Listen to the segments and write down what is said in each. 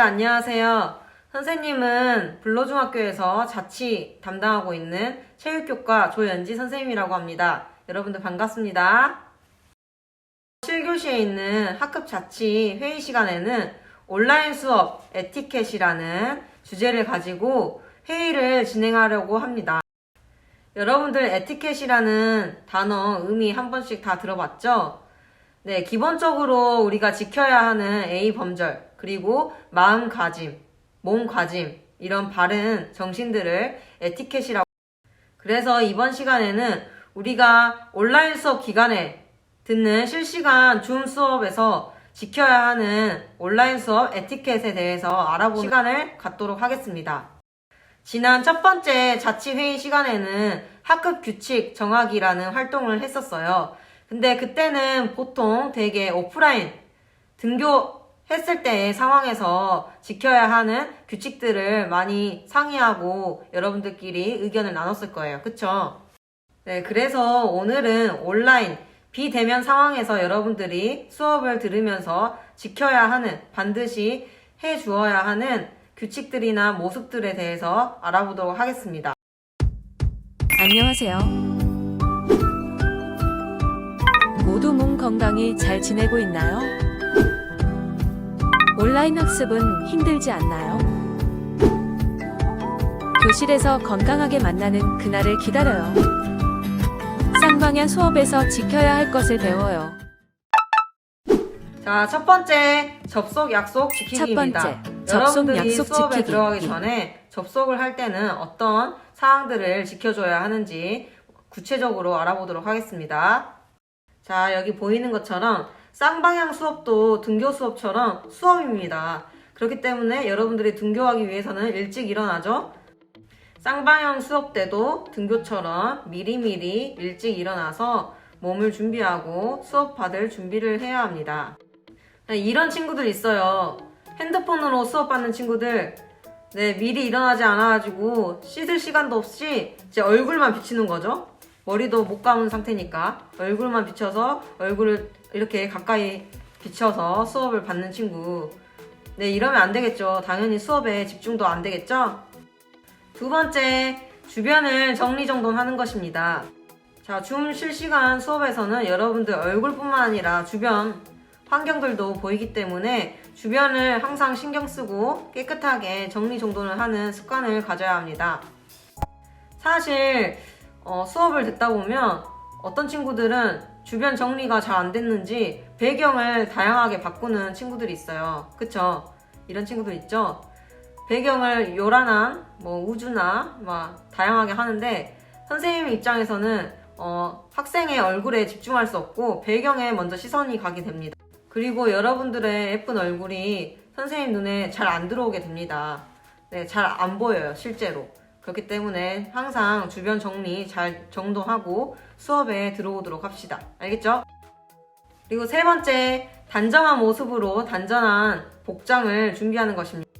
여러분들 안녕하세요. 선생님은 불로중학교에서 자치 담당하고 있는 체육교과 조연지 선생님이라고 합니다. 여러분들 반갑습니다. 7교시에 있는 학급 자치 회의 시간에는 온라인 수업 에티켓이라는 주제를 가지고 회의를 진행하려고 합니다. 여러분들 에티켓이라는 단어 의미 한 번씩 다 들어봤죠? 네, 기본적으로 우리가 지켜야 하는 A 범절, 그리고 마음가짐, 몸가짐, 이런 바른 정신들을 에티켓이라고. 그래서 이번 시간에는 우리가 온라인 수업 기간에 듣는 실시간 줌 수업에서 지켜야 하는 온라인 수업 에티켓에 대해서 알아보는 시간을 갖도록 하겠습니다. 지난 첫 번째 자치회의 시간에는 학급 규칙 정하기라는 활동을 했었어요. 근데 그때는 보통 되게 오프라인 등교 했을 때의 상황에서 지켜야 하는 규칙들을 많이 상의하고 여러분들끼리 의견을 나눴을 거예요. 그쵸? 네, 그래서 오늘은 온라인 비대면 상황에서 여러분들이 수업을 들으면서 지켜야 하는, 반드시 해 주어야 하는 규칙들이나 모습들에 대해서 알아보도록 하겠습니다. 안녕하세요. 모두 몸 건강히 잘 지내고 있나요? 온라인 학습은 힘들지 않나요? 교실에서 건강하게 만나는 그날을 기다려요. 쌍방향 수업에서 지켜야 할 것을 배워요. 자, 첫 번째 접속 약속 지키기입니다. 첫 번째, 접속 여러분들이 약속 수업에 지키기. 들어가기 전에 접속을 할 때는 어떤 사항들을 지켜줘야 하는지 구체적으로 알아보도록 하겠습니다. 자, 여기 보이는 것처럼 쌍방향 수업도 등교 수업처럼 수업입니다. 그렇기 때문에 여러분들이 등교하기 위해서는 일찍 일어나죠. 쌍방향 수업 때도 등교처럼 미리미리 일찍 일어나서 몸을 준비하고 수업 받을 준비를 해야 합니다. 네, 이런 친구들 있어요. 핸드폰으로 수업 받는 친구들. 네, 미리 일어나지 않아가지고 씻을 시간도 없이 제 얼굴만 비치는 거죠. 머리도 못 감은 상태니까 얼굴만 비춰서 얼굴을 이렇게 가까이 비춰서 수업을 받는 친구. 네, 이러면 안 되겠죠. 당연히 수업에 집중도 안 되겠죠? 두 번째, 주변을 정리정돈하는 것입니다. 자, 줌 실시간 수업에서는 여러분들 얼굴뿐만 아니라 주변 환경들도 보이기 때문에 주변을 항상 신경 쓰고 깨끗하게 정리정돈을 하는 습관을 가져야 합니다. 사실 어, 수업을 듣다 보면 어떤 친구들은 주변 정리가 잘 안 됐는지 배경을 다양하게 바꾸는 친구들이 있어요. 그쵸? 이런 친구들 있죠? 배경을 요란한 뭐 우주나 막 다양하게 하는데 선생님 입장에서는 어, 학생의 얼굴에 집중할 수 없고 배경에 먼저 시선이 가게 됩니다. 그리고 여러분들의 예쁜 얼굴이 선생님 눈에 잘 안 들어오게 됩니다. 네, 잘 안 보여요, 실제로. 그렇기 때문에 항상 주변 정리 잘 정돈하고 수업에 들어오도록 합시다. 알겠죠? 그리고 세 번째, 단정한 모습으로 단전한 복장을 준비하는 것입니다.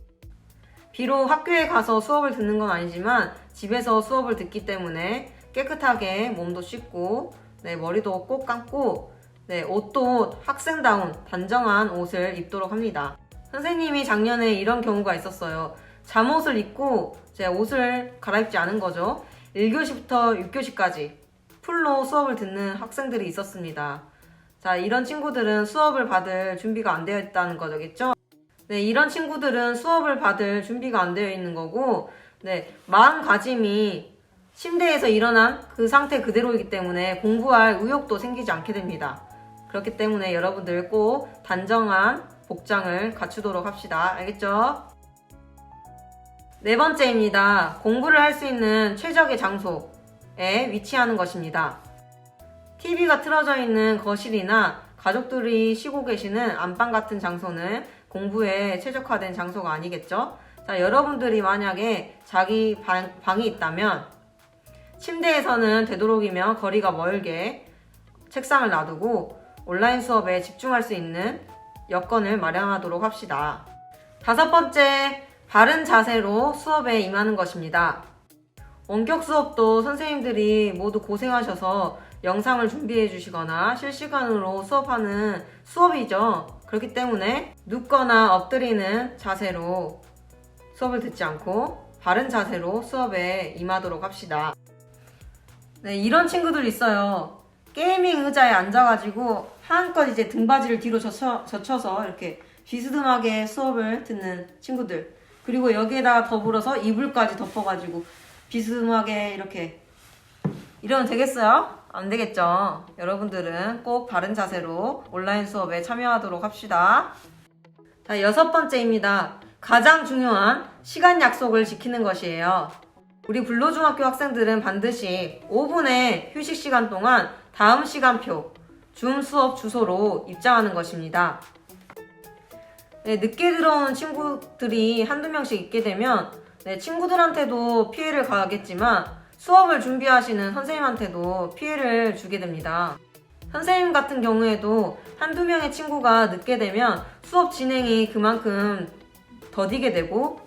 비록 학교에 가서 수업을 듣는 건 아니지만 집에서 수업을 듣기 때문에 깨끗하게 몸도 씻고 네, 머리도 꼭 감고 네, 옷도 학생다운 단정한 옷을 입도록 합니다. 선생님이 작년에 이런 경우가 있었어요. 잠옷을 입고 제 옷을 갈아입지 않은 거죠. 1교시부터 6교시까지 풀로 수업을 듣는 학생들이 있었습니다. 자, 이런 친구들은 수업을 받을 준비가 안 되어 있다는 거겠죠? 네, 이런 친구들은 수업을 받을 준비가 안 되어 있는 거고, 네, 마음가짐이 침대에서 일어난 그 상태 그대로이기 때문에 공부할 의욕도 생기지 않게 됩니다. 그렇기 때문에 여러분들 꼭 단정한 복장을 갖추도록 합시다. 알겠죠? 네 번째입니다. 공부를 할 수 있는 최적의 장소에 위치하는 것입니다. TV가 틀어져 있는 거실이나 가족들이 쉬고 계시는 안방 같은 장소는 공부에 최적화된 장소가 아니겠죠? 자, 여러분들이 만약에 자기 방, 방이 있다면 침대에서는 되도록이면 거리가 멀게 책상을 놔두고 온라인 수업에 집중할 수 있는 여건을 마련하도록 합시다. 다섯 번째, 바른 자세로 수업에 임하는 것입니다. 원격 수업도 선생님들이 모두 고생하셔서 영상을 준비해 주시거나 실시간으로 수업하는 수업이죠. 그렇기 때문에 눕거나 엎드리는 자세로 수업을 듣지 않고 바른 자세로 수업에 임하도록 합시다. 네, 이런 친구들 있어요. 게이밍 의자에 앉아가지고 한껏 이제 등받이를 뒤로 젖혀, 젖혀서 이렇게 비스듬하게 수업을 듣는 친구들. 그리고 여기에다가 더불어서 이불까지 덮어가지고 비스듬하게 이렇게 이러면 되겠어요? 안 되겠죠? 여러분들은 꼭 바른 자세로 온라인 수업에 참여하도록 합시다. 자, 여섯 번째입니다. 가장 중요한 시간 약속을 지키는 것이에요. 우리 불로중학교 학생들은 반드시 5분의 휴식 시간 동안 다음 시간표, 줌 수업 주소로 입장하는 것입니다. 네, 늦게 들어오는 친구들이 한두 명씩 있게 되면 네, 친구들한테도 피해를 가하겠지만 수업을 준비하시는 선생님한테도 피해를 주게 됩니다. 선생님 같은 경우에도 한두 명의 친구가 늦게 되면 수업 진행이 그만큼 더디게 되고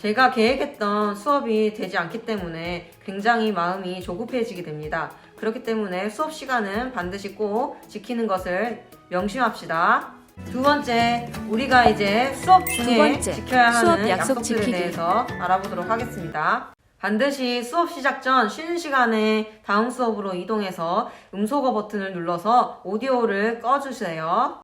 제가 계획했던 수업이 되지 않기 때문에 굉장히 마음이 조급해지게 됩니다. 그렇기 때문에 수업 시간은 반드시 꼭 지키는 것을 명심합시다. 두 번째, 우리가 이제 수업 두 중에 번째, 지켜야 하는 수업 약속 약속들에 지키기. 대해서 알아보도록 하겠습니다. 반드시 수업 시작 전 쉬는 시간에 다음 수업으로 이동해서 음소거 버튼을 눌러서 오디오를 꺼주세요.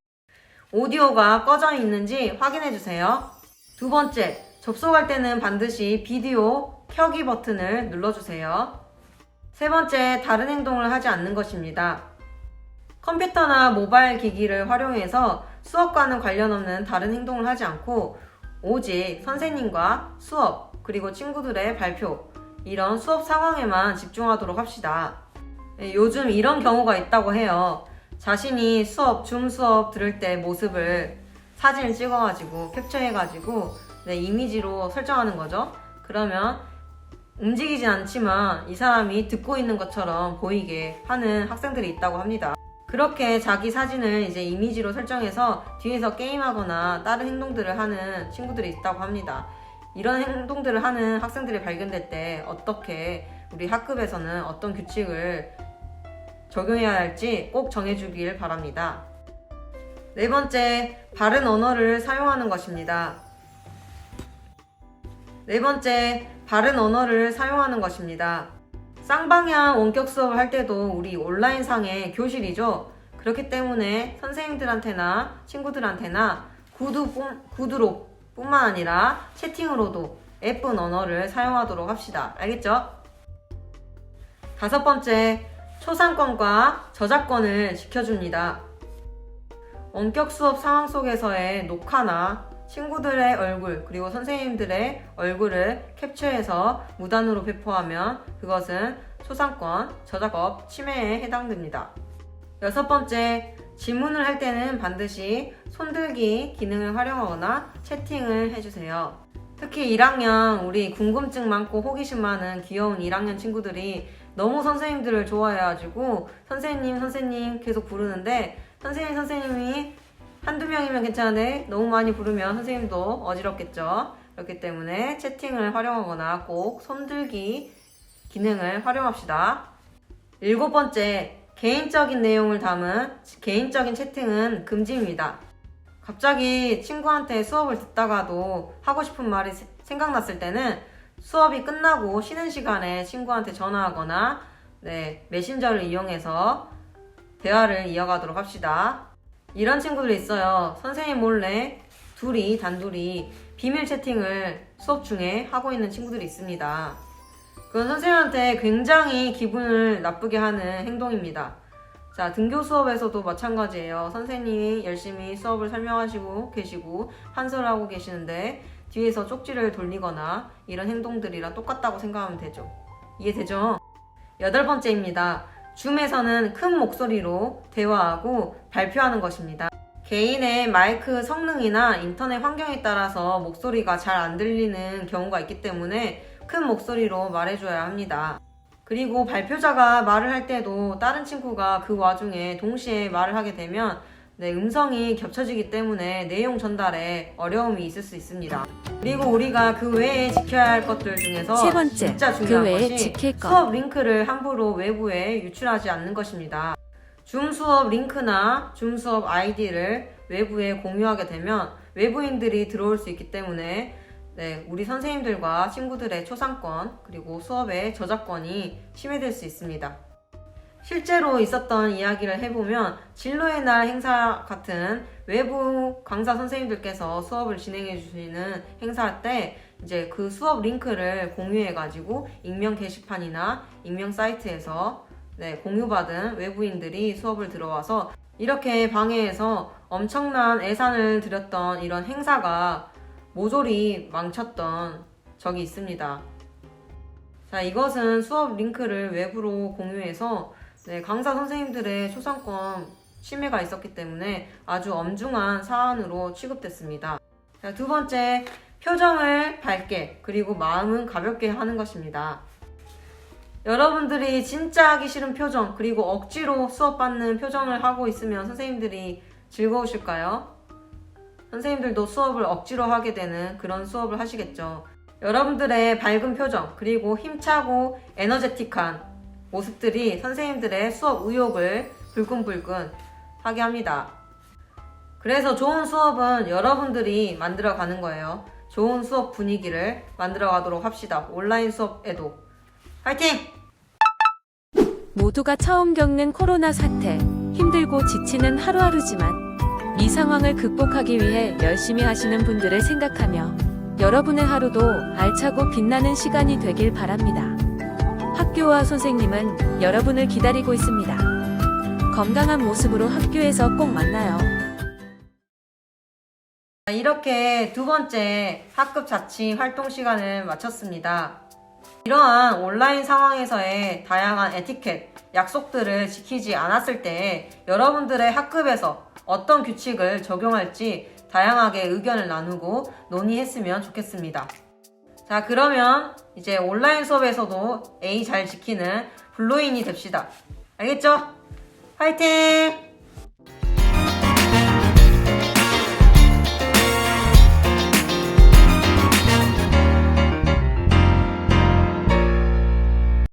오디오가 꺼져 있는지 확인해 주세요. 두 번째, 접속할 때는 반드시 비디오 켜기 버튼을 눌러주세요. 세 번째, 다른 행동을 하지 않는 것입니다. 컴퓨터나 모바일 기기를 활용해서 수업과는 관련 없는 다른 행동을 하지 않고 오직 선생님과 수업, 그리고 친구들의 발표, 이런 수업 상황에만 집중하도록 합시다. 네, 요즘 이런 경우가 있다고 해요. 자신이 수업, 줌 수업 들을 때 모습을 사진을 찍어가지고 캡처해가지고 네, 이미지로 설정하는 거죠. 그러면 움직이진 않지만 이 사람이 듣고 있는 것처럼 보이게 하는 학생들이 있다고 합니다. 그렇게 자기 사진을 이제 이미지로 설정해서 뒤에서 게임하거나 다른 행동들을 하는 친구들이 있다고 합니다. 이런 행동들을 하는 학생들이 발견될 때 어떻게 우리 학급에서는 어떤 규칙을 적용해야 할지 꼭 정해주길 바랍니다. 네 번째, 바른 언어를 사용하는 것입니다. 네 번째, 바른 언어를 사용하는 것입니다. 쌍방향 원격 수업을 할 때도 우리 온라인상의 교실이죠. 그렇기 때문에 선생님들한테나 친구들한테나 구두, 뿐- 구두로 뿐만 아니라 채팅으로도 예쁜 언어를 사용하도록 합시다. 알겠죠? 다섯 번째, 초상권과 저작권을 지켜줍니다. 원격 수업 상황 속에서의 녹화나 친구들의 얼굴 그리고 선생님들의 얼굴을 캡처해서 무단으로 배포하면 그것은 초상권, 저작법 침해에 해당됩니다. 여섯 번째, 질문을 할 때는 반드시 손들기 기능을 활용하거나 채팅을 해주세요. 특히 1학년 우리 궁금증 많고 호기심 많은 귀여운 1학년 친구들이 너무 선생님들을 좋아해가지고 선생님 선생님 계속 부르는데 선생님 선생님이 한두 명이면 괜찮은데 너무 많이 부르면 선생님도 어지럽겠죠. 그렇기 때문에 채팅을 활용하거나 꼭 손들기 기능을 활용합시다. 일곱 번째, 개인적인 내용을 담은 개인적인 채팅은 금지입니다. 갑자기 친구한테 수업을 듣다가도 하고 싶은 말이 세- 생각났을 때는 수업이 끝나고 쉬는 시간에 친구한테 전화하거나 네, 메신저를 이용해서 대화를 이어가도록 합시다. 이런 친구들이 있어요. 선생님 몰래 둘이 단둘이 비밀 채팅을 수업 중에 하고 있는 친구들이 있습니다. 그건 선생님한테 굉장히 기분을 나쁘게 하는 행동입니다. 자, 등교 수업에서도 마찬가지예요. 선생님이 열심히 수업을 설명하시고 계시고 판서를 계시는데 뒤에서 쪽지를 돌리거나 이런 행동들이랑 똑같다고 생각하면 되죠. 이해되죠? 여덟 번째입니다. 줌에서는 큰 목소리로 대화하고 발표하는 것입니다. 개인의 마이크 성능이나 인터넷 환경에 따라서 목소리가 잘 안 들리는 경우가 있기 때문에 큰 목소리로 말해줘야 합니다. 그리고 발표자가 말을 할 때도 다른 친구가 그 와중에 동시에 말을 하게 되면 네, 음성이 겹쳐지기 때문에 내용 전달에 어려움이 있을 수 있습니다. 그리고 우리가 그 외에 지켜야 할 것들 중에서 세 번째, 진짜 그 중요한 외에 것이 지킬 것. 수업 링크를 함부로 외부에 유출하지 않는 것입니다. 줌 수업 링크나 줌 수업 아이디를 외부에 공유하게 되면 외부인들이 들어올 수 있기 때문에 네, 우리 선생님들과 친구들의 초상권 그리고 수업의 저작권이 침해될 수 있습니다. 실제로 있었던 이야기를 해보면 진로의 날 행사 같은 외부 강사 선생님들께서 수업을 진행해 주시는 행사할 때 이제 그 수업 링크를 공유해 가지고 익명 게시판이나 익명 사이트에서 네, 공유받은 외부인들이 수업을 들어와서 이렇게 방해해서 엄청난 예산을 들였던 이런 행사가 모조리 망쳤던 적이 있습니다. 자, 이것은 수업 링크를 외부로 공유해서 네, 강사 선생님들의 초상권 침해가 있었기 때문에 아주 엄중한 사안으로 취급됐습니다. 자, 두 번째, 표정을 밝게 그리고 마음은 가볍게 하는 것입니다. 여러분들이 진짜 하기 싫은 표정 그리고 억지로 수업받는 표정을 하고 있으면 선생님들이 즐거우실까요? 선생님들도 수업을 억지로 하게 되는 그런 수업을 하시겠죠. 여러분들의 밝은 표정 그리고 힘차고 에너제틱한 모습들이 선생님들의 수업 의욕을 불끈불끈 하게 합니다. 그래서 좋은 수업은 여러분들이 만들어 가는 거예요. 좋은 수업 분위기를 만들어 가도록 합시다. 온라인 수업에도. 화이팅! 모두가 처음 겪는 코로나 사태, 힘들고 지치는 하루하루지만 이 상황을 극복하기 위해 열심히 하시는 분들을 생각하며 여러분의 하루도 알차고 빛나는 시간이 되길 바랍니다. 학교와 선생님은 여러분을 기다리고 있습니다. 건강한 모습으로 학교에서 꼭 만나요. 이렇게 두 번째 학급 자치 활동 시간을 마쳤습니다. 이러한 온라인 상황에서의 다양한 에티켓, 약속들을 지키지 않았을 때 여러분들의 학급에서 어떤 규칙을 적용할지 다양하게 의견을 나누고 논의했으면 좋겠습니다. 자, 그러면 이제 온라인 수업에서도 A 잘 지키는 블루인이 됩시다. 알겠죠? 화이팅!